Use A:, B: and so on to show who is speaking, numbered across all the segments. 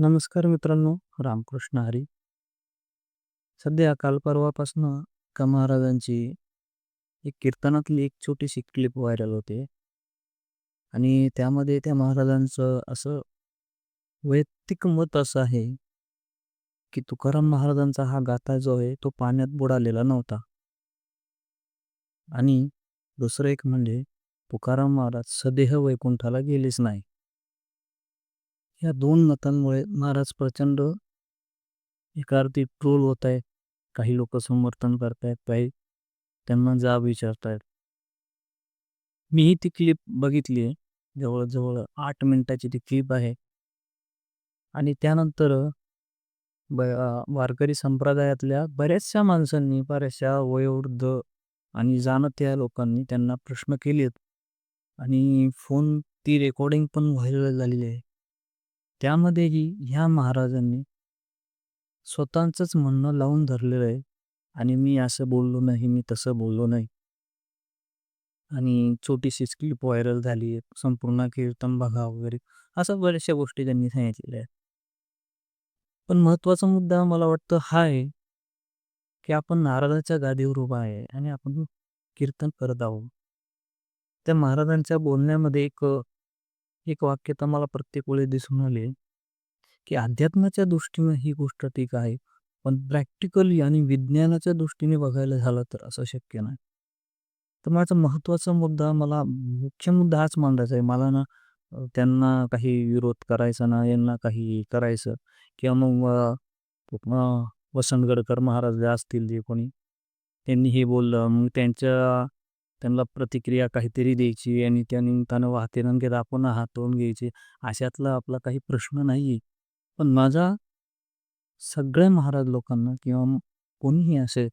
A: नमस्कार मित्रांनो, रामकृष्ण हरी. सध्या काल परवापासनं एका महाराजांची एक कीर्तनातली एक छोटीशी क्लिप व्हायरल होते. आणि त्यामध्ये त्या महाराजांचं असं वैयक्तिक मत असं आहे, की तुकाराम महाराजांचा हा गाथा जो आहे तो पाण्यात बुडालेला नव्हता. आणि दुसरं एक म्हणजे तुकाराम महाराज सदेह वैकुंठाला गेलेच नाही. या दोन मतांमुळे महाराज प्रचंड एका अर्थी ट्रोल होत आहे. काही लोक समर्थन करतायत, काही त्यांना जाब विचारतायत. मीही ती क्लिप बघितली आहे. जवळजवळ आठ मिनिटाची ती क्लिप आहे. आणि त्यानंतर ब वारकरी संप्रदायातल्या बऱ्याचशा माणसांनी, बऱ्याचशा वयोवृद्ध आणि जाणत्या लोकांनी त्यांना प्रश्न केलेत. आणि फोन ती रेकॉर्डिंग पण व्हायरल झालेली आहे. त्यामध्येही ह्या महाराजांनी स्वतःचंच म्हणणं लावून धरलेलं आहे. आणि मी असं बोललो नाही, मी तसं बोललो नाही. आणि छोटीशीच क्लिप व्हायरल झाली आहे. संपूर्ण कीर्तन बघा वगैरे. अशा बऱ्याचशा गोष्टी त्यांनी सांगितलेल्या आहेत. पण महत्त्वाचा मुद्दा मला वाटतं हा आहे, की आपण नारदाच्या गादीवर उभा आहे आणि आपण कीर्तन करत आहोत. त्या महाराजांच्या बोलण्यामध्ये एक एक वाक्य तर मला प्रत्येक वेळेस दिसून आले, की अध्यात्माच्या दृष्टीने ही गोष्ट ठीक आहे. पण प्रॅक्टिकली आणि विज्ञानाच्या दृष्टीने बघायला झालं तर असं शक्य नाही. तर माझा महत्त्वाचा मुद्दा मला मुख्य मुद्दा हाच मांडायचा आहे. मला ना त्यांना काही विरोध करायचा ना, यांना काही करायचं किंवा मग वसंत गडकर महाराज असतील जे कोणी, त्यांनी हे बोललं मग त्यांच्या त्यांना प्रतिक्रिया काहीतरी द्यायची आणि त्या निमित्तानं वाहते रंगेत आपण तोंड घ्यायचे. अशातला आपला काही प्रश्न नाही आहे. पण माझा सगळ्या महाराज लोकांना किंवा कोणीही असेल,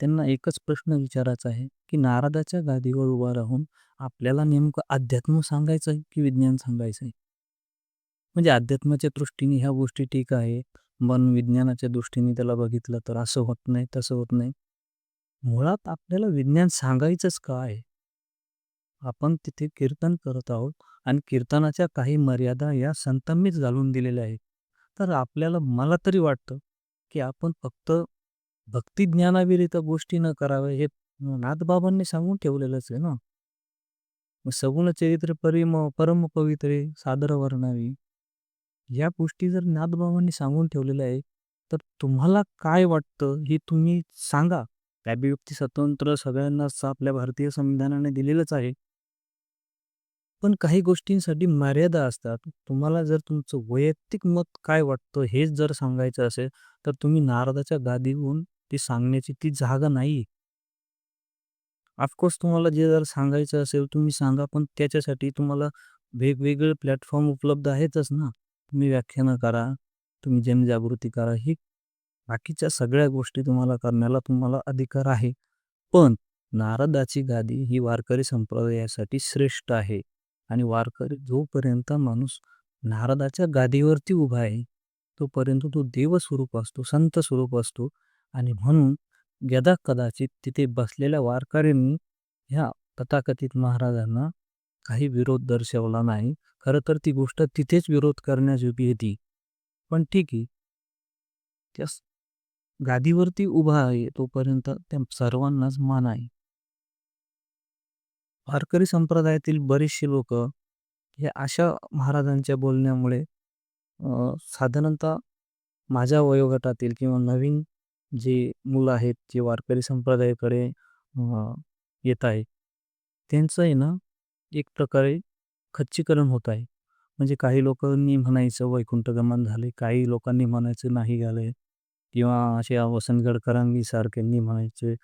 A: त्यांना एकच प्रश्न विचारायचा आहे, की नारदाच्या गादीवर उभा राहून आपल्याला नेमकं अध्यात्म सांगायचं आहे, की विज्ञान सांगायचं आहे? म्हणजे अध्यात्माच्या दृष्टीने ह्या गोष्टी ठीक आहे. पण विज्ञानाच्या दृष्टीने त्याला बघितलं तर असं होत नाही, तसं होत नाही. मुळात आपल्याला विज्ञान सांगायचंच का आहे? आपण तिथे कीर्तन करत आहोत आणि कीर्तनाच्या काही मर्यादा या संतांनीच घालून दिलेल्या आहेत. तर आपल्याला मला तरी वाटतं, की आपण फक्त भक्तिज्ञानाविरित गोष्टी न कराव्या हे नाथबाबांनी सांगून ठेवलेलंच आहे ना. सगुण चरित्र परिम परम पवित्रे सादर वर्णावी. या गोष्टी जर नाथबाबांनी सांगून ठेवलेल्या आहे, तर तुम्हाला काय वाटतं हे तुम्ही सांगा. अभिव्यक्ती स्वतंत्र सगळ्यांनाच आपल्या भारतीय संविधानाने दिलेलंच आहे. पण काही गोष्टींसाठी मर्यादा असतात. तुम्हाला जर तुमचं वैयक्तिक मत काय वाटतं हेच जर सांगायचं असेल, तर तुम्ही नारदाच्या गादीहून ते सांगण्याची ती जागा नाही. ऑफकोर्स तुम्हाला जे जर सांगायचं असेल तुम्ही सांगा, पण त्याच्यासाठी तुम्हाला वेगवेगळे प्लॅटफॉर्म उपलब्ध आहेतच ना. तुम्ही व्याख्यानं करा, तुम्ही जनजागृती करा, ही बाकीच्या सगळ्या गोष्टी तुम्हाला करण्याला तुम्हाला अधिकार आहे. पण नारदाची गादी ही वारकरी संप्रदायासाठी श्रेष्ठ आहे. आणि वारकरी जोपर्यंत माणूस नारदाच्या गादीवरती उभा आहे, तोपर्यंत तो देवस्वरूप असतो, संत स्वरूप असतो. आणि म्हणून यदा कदाचित तिथे बसलेल्या वारकऱ्यांनी ह्या तथाकथित महाराजांना काही विरोध दर्शवला नाही. खरं तर ती गोष्ट तिथेच विरोध करण्याजोगी होती. पण ठीक आहे. त्या गादीवरती उभा आहे तोपर्यंत त्या सर्वांनाच मान आहे. वारकरी संप्रदायातील बरेचसे लोक हे अशा महाराजांच्या बोलण्यामुळे साधारणतः माझ्या वयोगटातील किंवा नवीन जे मुलं आहेत, जे वारकरी संप्रदायाकडे येत आहे, त्यांचं आहे ना एक प्रकारे खच्चीकरण होत आहे. म्हणजे काही लोकांनी म्हणायचं वैकुंठगमन झाले, काही लोकांनी म्हणायचं नाही झाले किंवा असे वसंत गडकरांनी सारख्यांनी म्हणायचे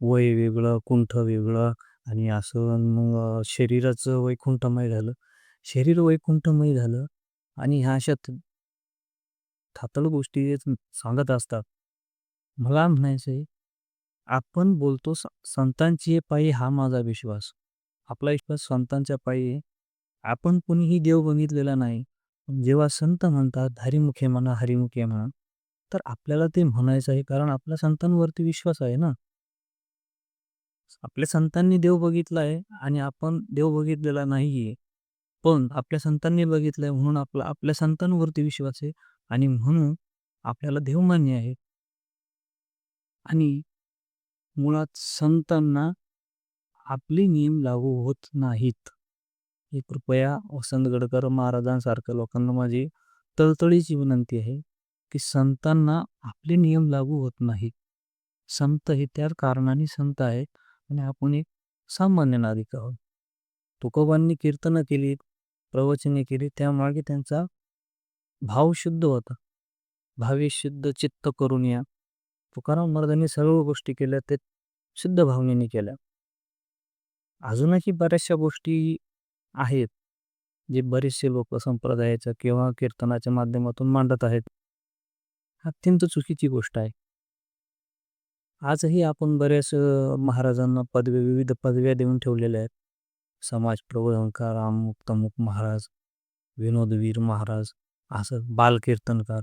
A: वय वेगळं, कुंठ वेगळं आणि असं मग शरीराचं वैकुंठमय झालं. शरीर वैकुंठमय झालं आणि ह्या अशा थातळ गोष्टी सांगत असतात. मला म्हणायचं आहे, आपण बोलतो संतांची पायी हा माझा विश्वास. आपला विश्वास संतांच्या पायी आहे. आपण कोणीही देव बघितलेला नाही. जेव्हा संत म्हणतात, हरिमुखे म्हणा, हरिमुखे म्हणा, तर आपल्याला ते म्हणायचं आहे कारण आपल्या संतांवरती विश्वास आहे ना. आपल्या संतांनी देव बघितला आहे आणि आपण देव बघितलेला नाहीये. पण आपल्या संतांनी बघितलंय म्हणून आपला आपल्या संतांवरती विश्वास आहे आणि म्हणून आपल्याला देव मान्य आहे. आणि मुळात संतांना आपले नियम लागू होत नाहीत. हे कृपया वसंत गडकर महाराजांसारख्या लोकांना माझी तळतळीची विनंती आहे की संतांना आपले नियम लागू होत नाही संत हे त्या कारणाने संत आहेत आणि आपण एक सामान्य नागरिक आहोत. तुकोबांनी कीर्तनं केली, प्रवचने केली त्यामागे त्यांचा भाव शुद्ध होता. भावी शुद्ध चित्त करून या. तुकाराम महाराजांनी सर्व गोष्टी केल्या ते शुद्ध भावनेने केल्या. अजूनही बऱ्याचशा गोष्टी आहेत जे बरेचसे लोक संप्रदायाच्या किंवा कीर्तनाच्या माध्यमातून मांडत आहेत. अत्यंत चुकीची गोष्ट आहे. आजही आपण बऱ्याच महाराजांना पदवी विविध पदव्या देऊन ठेवलेल्या आहेत. समाज प्रबोधनकार, अमुक तमुक महाराज, विनोदवीर महाराज, असं बालकीर्तनकार.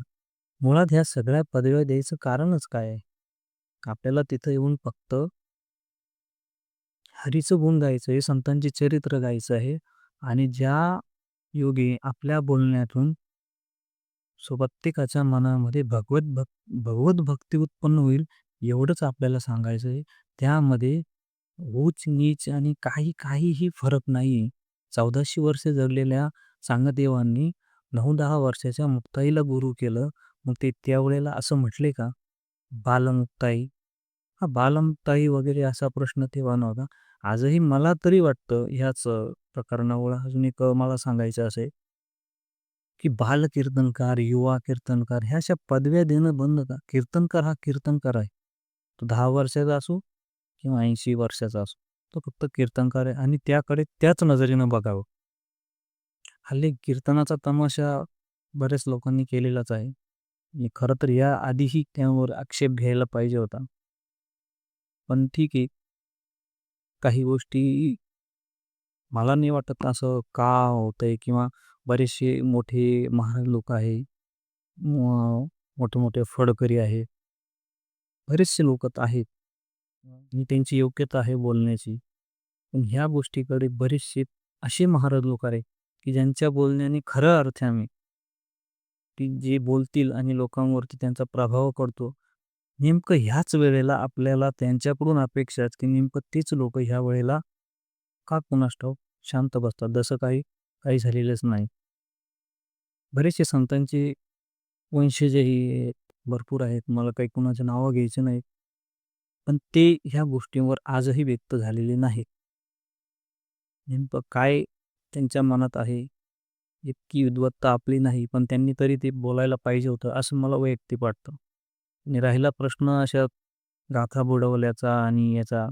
A: मुळात ह्या सगळ्या पदव्या द्यायचं कारणच काय आहे? आपल्याला तिथं येऊन फक्त हरीचं गुण गायचं आहे, संतांचे चरित्र गायचं आहे आणि ज्या योगी आपल्या बोलण्यातून प्रत्येकाच्या मनामध्ये भगवत भक भगवत भक्ती उत्पन्न होईल एवढंच आपल्याला सांगायचं आहे. त्यामध्ये ऊच नीच आणि काही काहीही फरक नाही. चौदाशे वर्षे जगलेल्या सांगदेवांनी नऊ दहा वर्षाच्या मुक्ताईला गुरु केलं. मग ते त्यावेळेला असं म्हटले का बालमुक्ताई हा बालमुक्ताई वगैरे असा प्रश्न तेव्हा नव्हता. आजही मला तरी वाटतं ह्याच प्रकरणावर अजून एक मला सांगायचं असेल की बाल कीर्तनकार युवा कीर्तनकार ह्या अशा पदव्या देणं बंद का? कीर्तनकार हा कीर्तनकार आहे. तो दहा वर्षाचा असो किंवा ऐंशी वर्षाचा असो. तो फक्त कीर्तनकार आहे आणि त्याकडे त्याच नजरेनं बघावं. हल्ली कीर्तनाचा तमाशा बऱ्याच लोकांनी केलेलाच आहे. खरं तर या आधीही त्यावर आक्षेप घ्यायला पाहिजे होता. पण ठीक आहे. काही गोष्टी मला नाही वाटत असं का होतंय किंवा बरेचसे मोठे महाराज लोक आहे. मोठे-मोठे फडकरी आहे. बरेचसे लोक आहेत. आणि त्यांची योग्यता आहे बोलण्याची. पण ह्या गोष्टीकडे बरेचसे असे महाराज लोक आहेत की ज्यांच्या बोलण्याने खरा अर्थ आम्ही की जे बोलतील आणि लोकांवरती त्यांचा प्रभाव पडतो. नेमकं ह्याच वेळेला आपल्याला त्यांच्याकडून अपेक्षा की नेमकं तेच लोक ह्या वेळेला का कुणास ठाऊक शांत बसतात. जसं काही काही झालेलंच नाही. बरेचसे संतांचे वंशजही भरपूर आहेत. मला काही कुणाची नावं घ्यायची नाहीत. पण ते ह्या गोष्टींवर आजही व्यक्त झालेले नाहीत. नेमकं काय त्यांच्या मनात आहे? इतकी विद्वत्ता आपली नाही, पण त्यांनी तरी ते बोलायला पाहिजे होतं, असं मला वैयक्तिक वाटतं. आणि राहिला प्रश्न अशा गाथा बुडवल्याचा आणि याचा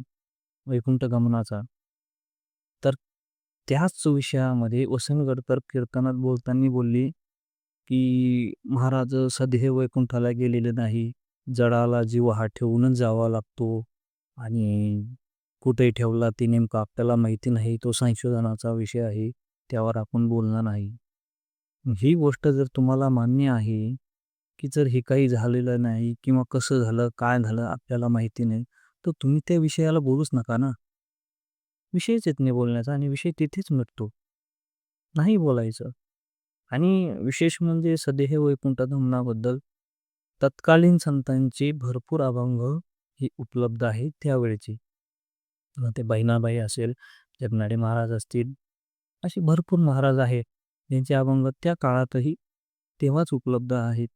A: वैकुंठ गमनाचा. तर त्याच विषयामध्ये वसंत गडकर कीर्तनात बोलताना बोलले की महाराज सदैव वैकुंठाला गेलेले नाही. जडाला जीव हा ठेवूनच जावा लागतो आणि कुठे ठेवला ते नेमकं आपल्याला माहिती नाही. तो संशोधनाचा विषय आहे. त्यावर आपण बोलणार नाही. ही गोष्ट जर तुम्हाला मान्य आहे की जर हे काही झालेलं नाही किंवा कसं झालं, काय झालं आपल्याला माहिती नाही, तर तुम्ही त्या विषयाला बोलूच नका ना. विषयच येत नाही बोलण्याचा आणि विषय तिथेच मिटतो. नाही बोलायचं. आणि विशेष म्हणजे सदेह वैकुंठ धमनाबद्दल तत्कालीन संतांचे भरपूर अभंग हे उपलब्ध आहेत त्यावेळेचे ते बहिणाबाई असेल, जगनाडे महाराज असतील, असे भरपूर महाराज आहेत. ज्यांचे अभंग त्या काळातही तेव्हाच उपलब्ध आहेत.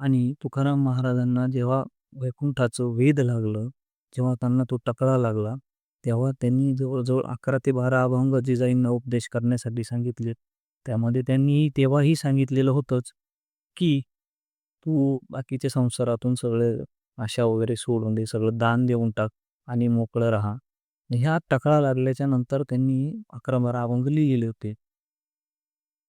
A: आणि तुकाराम महाराजांना जेव्हा वैकुंठाचं वेध लागलं, जेव्हा त्यांना तो टकळा लागला, तेव्हा त्यांनी जवळजवळ अकरा ते 12 अभंग जिजाईंना उपदेश करण्यासाठी सांगितले. त्यामध्ये त्यांनी तेव्हाही सांगितलेलं होतंच की तू बाकीच्या संसारातून सगळे आशा वगैरे सोडून दे, सगळं दान देऊन टाक आणि मोकळं राहा. ह्या टकळा लागल्याच्या नंतर त्यांनी 11-12 अभंग लिहिलेले होते.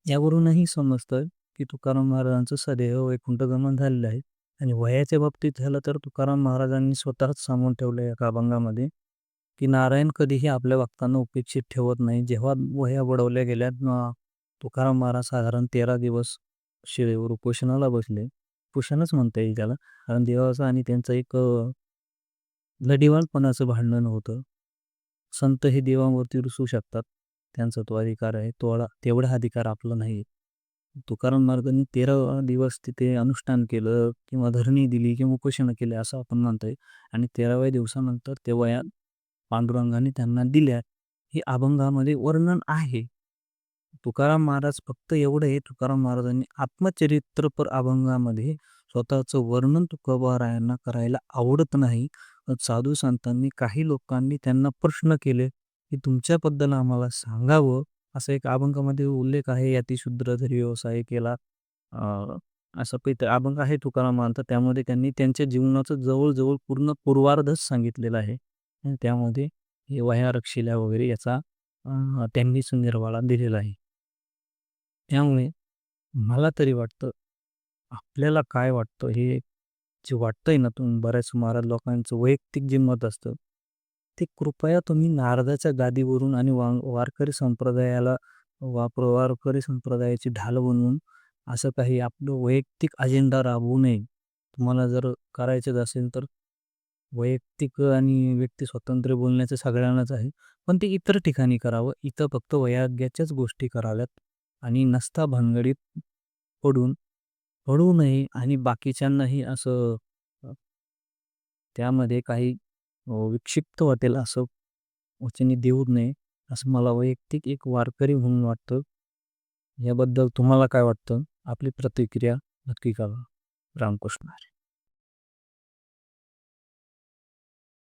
A: यावरूनही समजतं की तुकाराम महाराजांचं सदैव वैकुंठ गमन झालेलं आहे. आणि वयाच्या बाबतीत झालं तर तुकाराम महाराजांनी स्वतःच सांगून ठेवलं एका अभंगामध्ये की नारायण कधीही आपल्या भक्तांना उपेक्षित ठेवत नाही. जेव्हा वह्या बुडवल्या गेल्या, तुकाराम महाराज साधारण 13 दिवस शिळेवर उपोषणाला बसले. उपोषणच म्हणता येईल त्याला. कारण देवाचं आणि त्यांचं एक लढीवाळपणाचं भांडण होतं. संत हे देवावरती रुसू शकतात. त्यांचा तो अधिकार आहे. तो तेवढा अधिकार आपला नाही. तुकाराम महाराजांनी 13 दिवस तिथे अनुष्ठान केलं किंवा धरणी दिली किंवा उपोषण केले असं आपण म्हणतोय आणि 13व्या दिवसानंतर ते या पांडुरंगाने त्यांना दिल्या. हे अभंगामध्ये वर्णन आहे. तुकाराम महाराज फक्त एवढं हे तुकाराम महाराजांनी आत्मचरित्रपर अभंगामध्ये स्वतःचं वर्णन तुकोबारायांना करायला आवडत नाही. साधू संतांनी काही लोकांनी त्यांना प्रश्न केले, की तुमच्याबद्दल आम्हाला सांगावं. असं एक अभंगामध्ये उल्लेख आहे, "यतिशूद्र जरी व्यवसाय केला." असं काहीतरी अभंग आहे तुकाराम महाराज त्यामध्ये त्यांनी त्यांच्या जीवनाचं जवळजवळ पूर्ण पूर्वार्धच सांगितलेलं आहे. त्यामध्ये हे वह्या रक्षिल्या वगैरे याचा त्यांनी त्यांनीच निर्वाळा दिलेला आहे. त्यामुळे मला तरी वाटतं, आपल्याला काय वाटतं हे जे वाटतंय ना, तुम्ही बऱ्याच महाराज लोकांचं वैयक्तिक जे मत असतं, ते कृपया तुम्ही नारदाच्या गादीवरून आणि वा वारकरी संप्रदायाला वापर वारकरी संप्रदायाची ढाल बनवून असं काही आपलं वैयक्तिक अजेंडा राबवू नये. तुम्हाला जर करायचंच असेल तर वैयक्तिक आणि व्यक्ती स्वातंत्र्य बोलण्याचं सगळ्यांनाच आहे. पण ते इतर ठिकाणी करावं. इथं फक्त वैराग्याच्याच गोष्टी कराव्यात आणि नसता भानगडीत पडून पडू नये आणि बाकीच्यांनाही असं त्यामध्ये काही विक्षिप्त वाटेल असं वचने देऊ नये, असं मला वैयक्तिक एक वारकरी म्हणून वाटतं. याबद्दल तुम्हाला काय वाटतं? आपली प्रतिक्रिया नक्की कळवा. रामकृष्ण